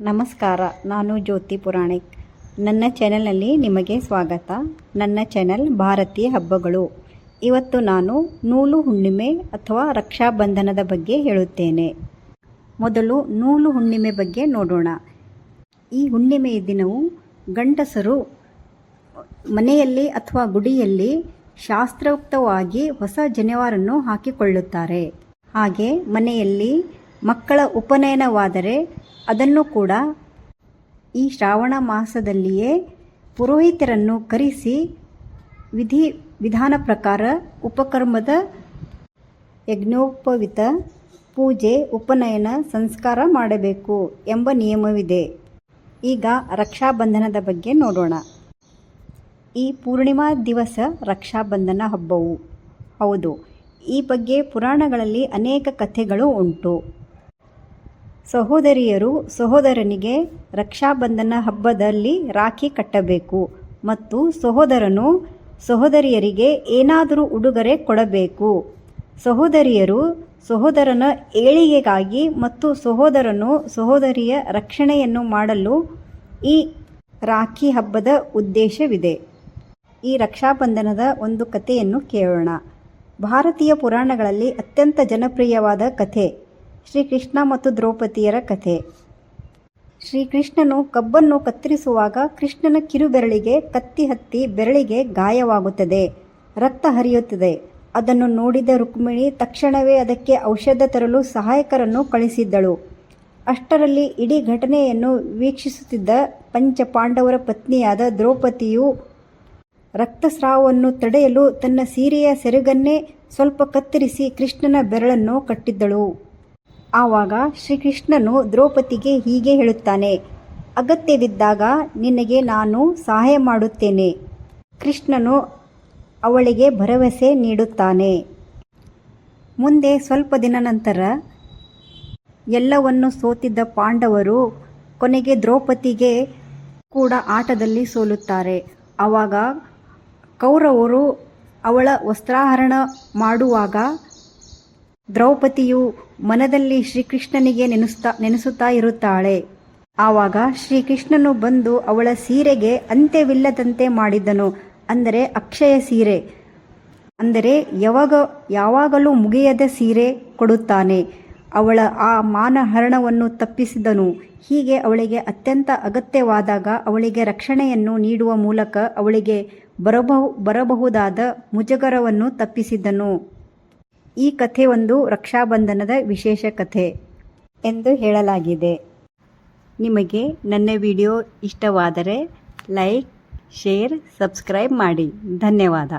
ನಮಸ್ಕಾರ, ನಾನು ಜ್ಯೋತಿ ಪುರಾಣಿಕ್. ನನ್ನ ಚಾನೆಲ್ನಲ್ಲಿ ನಿಮಗೆ ಸ್ವಾಗತ. ನನ್ನ ಚಾನೆಲ್ ಭಾರತೀಯ ಹಬ್ಬಗಳು. ಇವತ್ತು ನಾನು ನೂಲು ಹುಣ್ಣಿಮೆ ಅಥವಾ ರಕ್ಷಾಬಂಧನದ ಬಗ್ಗೆ ಹೇಳುತ್ತೇನೆ. ಮೊದಲು ನೂಲು ಹುಣ್ಣಿಮೆ ಬಗ್ಗೆ ನೋಡೋಣ. ಈ ಹುಣ್ಣಿಮೆಯ ದಿನವು ಗಂಡಸರು ಮನೆಯಲ್ಲಿ ಅಥವಾ ಗುಡಿಯಲ್ಲಿ ಶಾಸ್ತ್ರೋಕ್ತವಾಗಿ ಹೊಸ ಜನಿವಾರನ್ನು ಹಾಕಿಕೊಳ್ಳುತ್ತಾರೆ. ಹಾಗೆ ಮನೆಯಲ್ಲಿ ಮಕ್ಕಳ ಉಪನಯನವಾದರೆ ಅದನ್ನು ಕೂಡ ಈ ಶ್ರಾವಣ ಮಾಸದಲ್ಲಿಯೇ ಪುರೋಹಿತರನ್ನು ಕರೆಸಿ ವಿಧಿ ವಿಧಾನ ಪ್ರಕಾರ ಉಪಕರ್ಮದ ಯಜ್ಞೋಪವಿತ ಪೂಜೆ, ಉಪನಯನ, ಸಂಸ್ಕಾರ ಮಾಡಬೇಕು ಎಂಬ ನಿಯಮವಿದೆ. ಈಗ ರಕ್ಷಾಬಂಧನದ ಬಗ್ಗೆ ನೋಡೋಣ. ಈ ಪೂರ್ಣಿಮಾ ದಿವಸ ರಕ್ಷಾಬಂಧನ ಹಬ್ಬವು. ಹೌದು, ಈ ಬಗ್ಗೆ ಪುರಾಣಗಳಲ್ಲಿ ಅನೇಕ ಕಥೆಗಳು ಉಂಟು. ಸಹೋದರಿಯರು ಸಹೋದರನಿಗೆ ರಕ್ಷಾಬಂಧನ ಹಬ್ಬದಲ್ಲಿ ರಾಖಿ ಕಟ್ಟಬೇಕು ಮತ್ತು ಸಹೋದರನು ಸಹೋದರಿಯರಿಗೆ ಏನಾದರೂ ಉಡುಗೊರೆ ಕೊಡಬೇಕು. ಸಹೋದರಿಯರು ಸಹೋದರನ ಏಳಿಗೆಗಾಗಿ ಮತ್ತು ಸಹೋದರನು ಸಹೋದರಿಯ ರಕ್ಷಣೆಯನ್ನು ಮಾಡಲು ಈ ರಾಖಿ ಹಬ್ಬದ ಉದ್ದೇಶವಿದೆ. ಈ ರಕ್ಷಾಬಂಧನದ ಒಂದು ಕಥೆಯನ್ನು ಕೇಳೋಣ. ಭಾರತೀಯ ಪುರಾಣಗಳಲ್ಲಿ ಅತ್ಯಂತ ಜನಪ್ರಿಯವಾದ ಕಥೆ ಶ್ರೀಕೃಷ್ಣ ಮತ್ತು ದ್ರೌಪದಿಯರ ಕಥೆ. ಶ್ರೀಕೃಷ್ಣನು ಕಬ್ಬನ್ನು ಕತ್ತರಿಸುವಾಗ ಕೃಷ್ಣನ ಕಿರುಬೆರಳಿಗೆ ಕತ್ತಿ ಹತ್ತಿ ಬೆರಳಿಗೆ ಗಾಯವಾಗುತ್ತದೆ. ರಕ್ತ ಹರಿಯುತ್ತದೆ. ಅದನ್ನು ನೋಡಿದ ರುಕ್ಮಿಣಿ ತಕ್ಷಣವೇ ಅದಕ್ಕೆ ಔಷಧ ತರಲು ಸಹಾಯಕರನ್ನು ಕಳಿಸಿದ್ದಳು. ಅಷ್ಟರಲ್ಲಿ ಇಡೀ ಘಟನೆಯನ್ನು ವೀಕ್ಷಿಸುತ್ತಿದ್ದ ಪಂಚ ಪಾಂಡವರ ಪತ್ನಿಯಾದ ದ್ರೌಪದಿಯು ರಕ್ತಸ್ರಾವವನ್ನು ತಡೆಯಲು ತನ್ನ ಸೀರೆಯ ಸೆರಗನ್ನೇ ಸ್ವಲ್ಪ ಕತ್ತರಿಸಿ ಕೃಷ್ಣನ ಬೆರಳನ್ನು ಕಟ್ಟಿದ್ದಳು. ಆವಾಗ ಶ್ರೀಕೃಷ್ಣನು ದ್ರೌಪದಿಗೆ ಹೀಗೆ ಹೇಳುತ್ತಾನೆ, ಅಗತ್ಯವಿದ್ದಾಗ ನಿನಗೆ ನಾನು ಸಹಾಯ ಮಾಡುತ್ತೇನೆ. ಕೃಷ್ಣನು ಅವಳಿಗೆ ಭರವಸೆ ನೀಡುತ್ತಾನೆ. ಮುಂದೆ ಸ್ವಲ್ಪ ದಿನ ನಂತರ ಎಲ್ಲವನ್ನು ಸೋತಿದ್ದ ಪಾಂಡವರು ಕೊನೆಗೆ ದ್ರೌಪದಿಗೆ ಕೂಡ ಆಟದಲ್ಲಿ ಸೋಲುತ್ತಾರೆ. ಆವಾಗ ಕೌರವರು ಅವಳ ವಸ್ತ್ರಾಹರಣ ಮಾಡುವಾಗ ದ್ರೌಪದಿಯು ಮನದಲ್ಲಿ ಶ್ರೀಕೃಷ್ಣನಿಗೆ ನೆನೆಸ್ತಾ ನೆನೆಸುತ್ತಾ ಇರುತ್ತಾಳೆ. ಆವಾಗ ಶ್ರೀಕೃಷ್ಣನು ಬಂದು ಅವಳ ಸೀರೆಗೆ ಅಂತ್ಯವಿಲ್ಲದಂತೆ ಮಾಡಿದ್ದನು ಅಂದರೆ ಅಕ್ಷಯ ಸೀರೆ. ಅಂದರೆ ಯಾವಾಗ, ಯಾವಾಗಲೂ ಮುಗಿಯದ ಸೀರೆ ಕೊಡುತ್ತಾನೆ. ಅವಳ ಆ ಮಾನಹರಣವನ್ನು ತಪ್ಪಿಸಿದನು. ಹೀಗೆ ಅವಳಿಗೆ ಅತ್ಯಂತ ಅಗತ್ಯವಾದಾಗ ಅವಳಿಗೆ ರಕ್ಷಣೆಯನ್ನು ನೀಡುವ ಮೂಲಕ ಅವಳಿಗೆ ಬರಬಹು, ಬರಬಹುದಾದ ಮುಜುಗರವನ್ನು ತಪ್ಪಿಸಿದನು. ಈ ಕಥೆ ಒಂದು ರಕ್ಷಾಬಂಧನದ ವಿಶೇಷ ಕಥೆ ಎಂದು ಹೇಳಲಾಗಿದೆ. ನಿಮಗೆ ನನ್ನ ವಿಡಿಯೋ ಇಷ್ಟವಾದರೆ ಲೈಕ್, ಶೇರ್, ಸಬ್ಸ್ಕ್ರೈಬ್ ಮಾಡಿ. ಧನ್ಯವಾದ.